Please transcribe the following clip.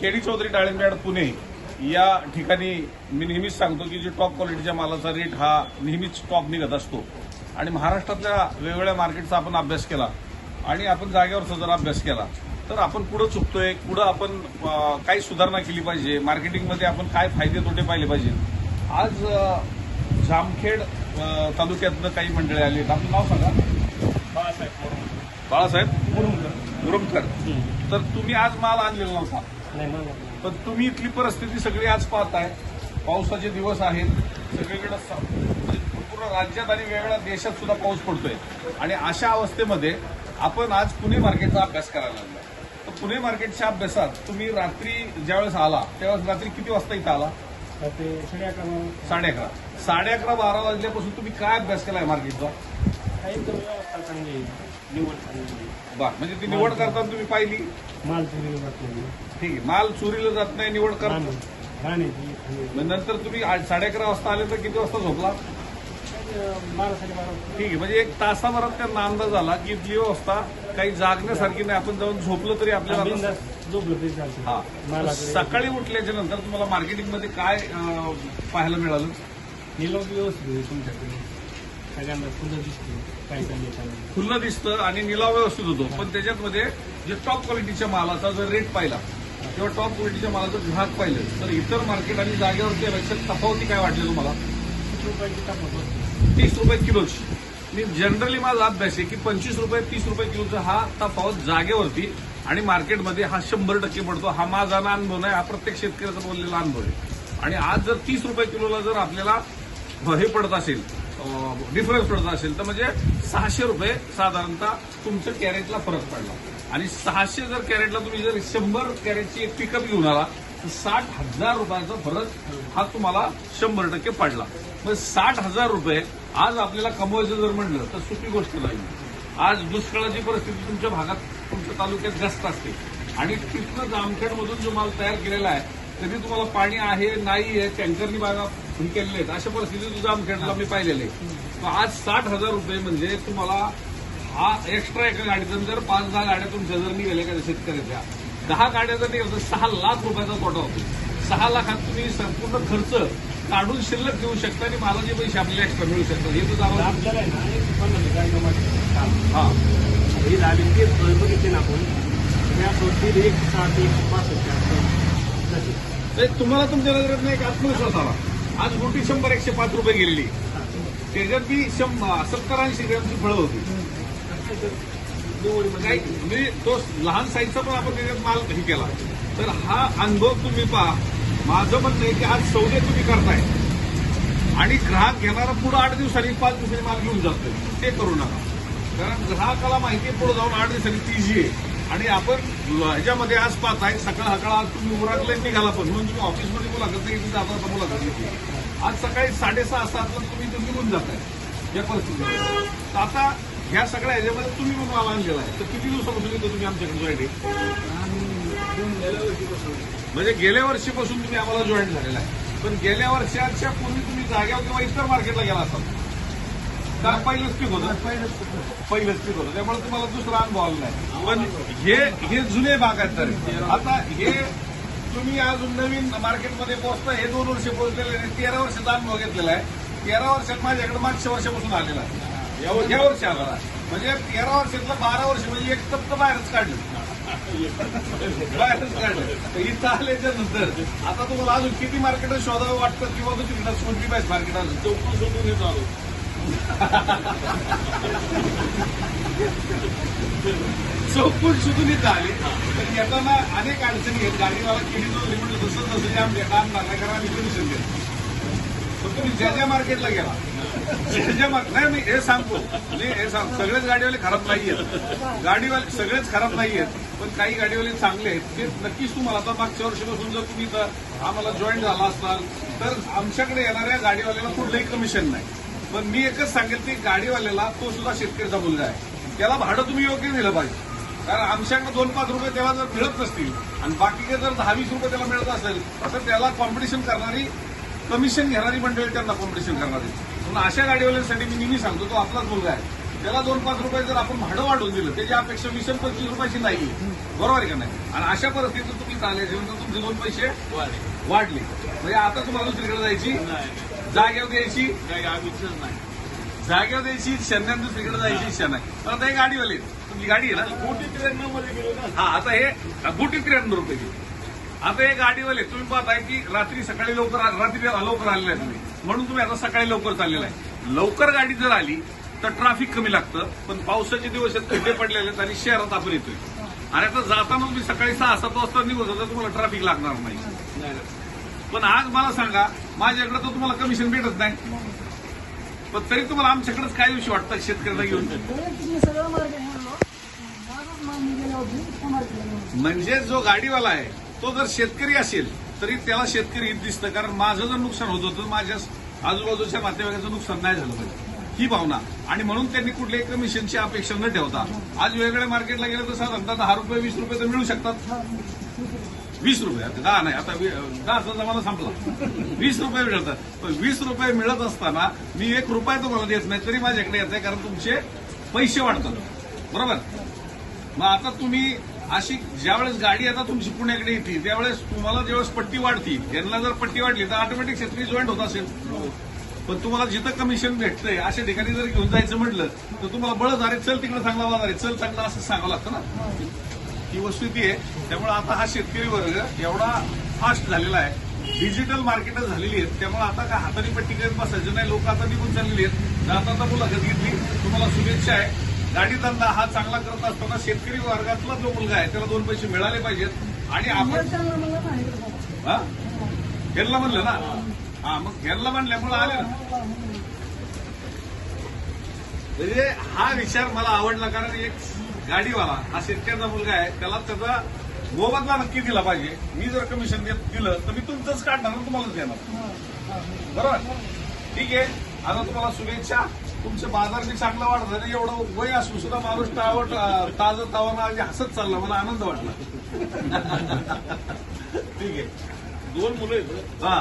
KD Chaudhari डाळिंबयार्ड Pune या ठिकाणी मी नेहमीच सांगतो की जे टॉप क्वालिटीच्या मालाचा रेट हा नेहमीच टॉप निघत असतो. आणि महाराष्ट्रातल्या वेगवेगळ्या मार्केटचा आपण अभ्यास केला आणि आपण जागेवरचा जर अभ्यास केला तर आपण पुढं चुकतोय पुढं आपण काही सुधारणा केली पाहिजे मार्केटिंगमध्ये आपण काय फायदे तोटे पाहिले पाहिजे. आज जामखेड तालुक्यातनं काही मंडळी आली आहेत. आपलं नाव सांगा. बाळासाहेब. बाळासाहेब मुरुमकर. मुरुमकर तर तुम्ही आज माल आणलेला नव्हता. पण तुम्ही इथली परिस्थिती सगळी आज पाहताय. पावसाचे दिवस आहेत. सगळीकडे म्हणजे पूर्ण राज्यात आणि वेगळ्या देशात सुद्धा पाऊस पडतोय. आणि अशा अवस्थेमध्ये आपण आज पुणे मार्केटचा अभ्यास करायला लागला तर पुणे मार्केटच्या अभ्यासात तुम्ही रात्री ज्यावेळेस आला त्यावेळेस रात्री किती वाजता इथं आला? साडे अकरा साडे अकरा. साडे अकरा बारा वाजल्यापासून तुम्ही काय अभ्यास केलाय मार्केटचा? काही व्यवस्था चांगली. निवड चांगली आहे. बर म्हणजे ती निवड करताना तुम्ही पाहिली? माल चोरी जात नाही. ठीक आहे माल चोरीला जात नाही निवड करता आणि मग नंतर तुम्ही आज साडे अकरा वाजता आले तर किती वाजता झोपला? काही बारा साडेबारा ठीक आहे म्हणजे एक तासाभरात त्यांना अंदाज आला की इथली व्यवस्था काही जागण्यासारखी नाही आपण जाऊन झोपलं तरी आपल्याला बिंदास झोपलं तरी चालते हा. सकाळी उठल्याच्या नंतर तुम्हाला मार्केटिंगमध्ये काय अं, पाहायला मिळालं? निलोग व्यवस्थित तुमच्याकडे. सगळ्यांना फुलं दिसते खुल्लं आणि निलाव व्यवस्थित होतो. पण त्याच्यामध्ये जे टॉप क्वालिटीच्या मालाचा जर रेट पाहिला किंवा टॉप क्वालिटीच्या मालाचं ग्राहक पाहिलं तर इतर मार्केट आणि जागेवरती यापेक्षा तफावती काय वाटली तुम्हाला? रुपयाची होती. तीस रुपये किलोची. मी जनरली माझा अभ्यास आहे की पंचवीस रुपये तीस रुपये किलोचा हा तफावत जागेवरती आणि मार्केटमध्ये हा शंभर टक्के पडतो. हा माझा अनुभव नाही हा प्रत्येक शेतकऱ्याचा बोललेला अनुभव आहे. आणि आज जर तीस रुपये किलोला जर आपल्याला हे पडत असेल डिफरन्स पडत असेल तर म्हणजे सहाशे रुपये साधारणतः तुमच्या कॅरेटला फरक पडला. आणि सहाशे जर कॅरेटला तुम्ही जर शंभर कॅरेटची एक पिकअप घेऊन आला तर साठ हजार रुपयाचा फरक हा तुम्हाला शंभर टक्के पडला. मग साठ हजार रुपये आज आपल्याला कमवायचं जर म्हणलं तर सोपी गोष्ट नाही. आज दुष्काळाची परिस्थिती तुमच्या भागात तुमच्या तालुक्यात जास्त असते. आणि तिथनं जामखेडमधून जो माल तयार केलेला आहे कधी तुम्हाला पाणी आहे नाही आहे टँकरनी बागा हे केलेले आहेत. अशा परिस्थितीत जामखेडला मी पाहिलेले आज साठ हजार रुपये म्हणजे तुम्हाला हा एक्स्ट्रा एका गाडीतून जर पाच दहा गाड्या तुमच्या जर निघाल्या का शेतकऱ्याच्या. दहा गाड्या जर तर सहा लाख रुपयाचा तोटा होतो. सहा लाखात तुम्ही संपूर्ण खर्च काढून शिल्लक घेऊ शकता आणि मला जे पैसे आपल्याला एक्स्ट्रा मिळू शकतात हे आम्हाला- आपल्याला जमा हा. ही झाली ते बघितले ना आपण. या दोन तीन एक सात एक पाच ते तुम्हाला तुमच्या नजरेत एक आत्मविश्वास आला. आज मोठी शंभर एकशे पाच रुपये गेलेली. त्याच्यात बी शंभर सत्तर ऐंशी ग्रॅमची फळं होती. काही तो लहान साईजचा पण आपण त्याच्यात माल हे केला. तर हा अनुभव तुम्ही पहा. माझं म्हणणं आहे की आज सौदे तुम्ही करताय. आणि ग्राहक घेणारा पुढे आठ दिवसांनी पाच दिवसांनी माल घेऊन जातोय. ते करू नका. कारण ग्राहकाला माहिती आहे पुढे जाऊन आठ दिवसांनी तीजी आहे आणि आपण ह्याच्यामध्ये आज पाहताय सकाळ सकाळ आज तुम्ही उराकले निघाला पण. म्हणून तुम्ही ऑफिसमध्ये मुलाखत नाही की जाता आता मुलाखत घेतली आज सकाळी साडेसहा सातला तुम्ही इथून निघून जाताय या परिस्थितीमध्ये. तर आता ह्या सगळ्या ह्याच्यामध्ये तुम्ही म्हणून माल केलं आहे. तर किती दिवसापासून येतो तुम्ही आमच्याकडे जॉईन म्हणजे गेल्या वर्षीपासून तुम्ही आम्हाला जॉईन झालेला आहे. पण गेल्या वर्षाच्या पूर्वी तुम्ही जाग्यावर किंवा इतर मार्केटला गेला असाल. का पहिलंच पीक होतं? पहिलंच पीक होतं. त्यामुळे तुम्हाला दुसरा अनुभव आला नाही. पण हे हे जुने आहेत तर. आता हे तुम्ही अजून नवीन मार्केटमध्ये पोहोचता हे दोन वर्ष पोहोचलेले नाही तेरा वर्षाचा अनुभव घेतलेला आहे. तेरा वर्षात माझ्याकडे मागच्या वर्षापासून आलेला आहे. या वर्षी आला म्हणजे तेरा वर्षातलं बारा वर्ष म्हणजे एक तप्त बाहेरच काढलं. बाहेरच काढलं. इथं आल्याच्यानंतर आता तुम्हाला अजून किती मार्केट शोधावं वाटतं किंवा दुसरीकडे कोणती पाहिजे मार्केट अजून चौकून शोधून येतो आलो चौकून शोधून इथं आले तर येताना अनेक अडचणी आहेत. गाडीवाला केली जो लिमिट जसं जसं जाम घेता आणणार नाही कारण आम्ही पण तुम्ही ज्या ज्या मार्केटला गेला ज्या ज्या मार्केट नाही मी हे सांगतो. मी हे सांग सगळेच गाडीवाले खराब नाही आहेत गाडीवाले सगळेच खराब नाही आहेत पण काही गाडीवाले चांगले आहेत. ते नक्कीच तुम्हाला आता मागच्या वर्षीपासून जर तुम्ही आम्हाला जॉईन झाला असाल तर आमच्याकडे येणाऱ्या गाडीवाल्याला कुठलंही कमिशन नाही. पण मी एकच सांगेल की गाडीवाल्याला तो सुद्धा शेतकऱ्याचा मुलगा आहे. त्याला भाडं तुम्ही योग्य दिलं पाहिजे. कारण आमच्याकडे दोन पाच रुपये त्याला जर मिळत नसतील आणि बाकीचे जर दहा वीस रुपये त्याला मिळत असेल तर त्याला कॉम्पिटिशन करणारी कमिशन घेणारी मंडळी त्यांना कॉम्पिटिशन करणारी म्हणून अशा गाडीवाल्यांसाठी मी नेहमी सांगतो तो आपलाच मुलगा आहे. त्याला दोन पाच रुपये जर आपण भाडं वाढवून दिलं त्याची अपेक्षा वीस पंचवीस रुपयाची नाही बरोबर आहे का नाही? आणि अशा परिस्थितीत तुम्ही चालायचे तुमचे दोन पैसे वाढले. वाढले. म्हणजे आता तुम्हाला दुसरीकडे जायची नाही जागेवर द्यायची जागेवर द्यायची शन्यान दुसरीकडे जायची तर आता हे गाडीवाले. तुमची गाडी आहे ना? मोठी ट्रेन मध्ये गेलो ना. हा आता हे बुटी त्र्याण्णव रुपये आता हे गाडीवाले तुम्ही पाहताय की रात्री सकाळी लवकर रात्री लवकर आलेले आहे तुम्ही. म्हणून तुम्ही आता सकाळी लवकर चाललेला आहे. लवकर गाडी जर आली तर ट्रॅफिक कमी लागतं पण पावसाचे दिवस आहेत खड्डे पडलेले आहेत आणि शहरात आपण येतोय. आणि आता जाताना तुम्ही सकाळी सहा सात वाजता निघत होता तुम्हाला ट्रॅफिक लागणार नाही. पण आज मला सांगा माझ्याकडे तर तुम्हाला कमिशन भेटत नाही. पण तरी तुम्हाला आमच्याकडेच काय विषय वाटतात शेतकऱ्याला घेऊन? म्हणजे जो गाडीवाला आहे तो जर शेतकरी असेल तरी त्याला शेतकरी हित दिसतं. कारण माझं जर नुकसान होत होतं माझ्या आजूबाजूच्या नातेवाईकाचं नुकसान नाही झालं पाहिजे. ही भावना. आणि म्हणून त्यांनी कुठल्याही कमिशनची अपेक्षा न ठेवता आज वेगवेगळ्या मार्केटला गेलं तर साधारणतः दहा रुपये वीस रुपये तर मिळू शकतात. वीस रुपये आता दहा नाही आता दहा दहाचा जमाना संपला. वीस रुपये मिळतात. पण वीस रुपये मिळत असताना मी एक रुपया तुम्हाला देत नाही तरी माझ्याकडे येत आहे कारण तुमचे पैसे वाढतात. बरोबर? मग आता तुम्ही अशी ज्यावेळेस गाडी आता तुमची पुण्याकडे येते त्यावेळेस तुम्हाला ज्यावेळेस पट्टी वाढती यांना जर पट्टी वाढली तर ऑटोमॅटिक शेतकरी जॉईंट होत असेल. पण तुम्हाला जिथं कमिशन भेटतंय अशा ठिकाणी जर घेऊन जायचं म्हटलं तर तुम्हाला बळच अरे चल तिकडे चांगला बाजार आहे चल चांगला असं सांगावं लागतं ना. ही वस्तुस्थिती आहे. त्यामुळे आता हा शेतकरी वर्ग एवढा फास्ट झालेला आहे. डिजिटल मार्केटच झालेली आहेत. त्यामुळे आता काय हाताने पट्टी करत बसायचं नाही लोक आता निघून चाललेली आहेत. जाता आता मुलाखत घेतली. तुम्हाला शुभेच्छा आहे. गाडी धंदा हा चांगला करत असताना शेतकरी वर्गातला जो मुलगा आहे त्याला दोन पैसे मिळाले पाहिजेत. आणि आपण त्यांना हा? घेरला म्हणलं ना? हा मग घेरला म्हणल्यामुळे आले. ना म्हणजे हा विचार मला आवडला कारण एक गाडीवाला हा शेतकऱ्याचा मुलगा आहे त्याला त्याचा मोबदला नक्की दिला पाहिजे. मी जर कमिशन देत दिलं तर मी तुमचंच काढणार तुम्हालाच देणार. बरोबर? ठीक आहे. आता तुम्हाला शुभेच्छा. तुमचं बाजार बी चांगला वाढत आणि एवढं वय असून सुद्धा माणूस टावट ताजं तावाना हसत चालला. मला आनंद वाटला. ठीक आहे. दोन मुलं आहेत हा.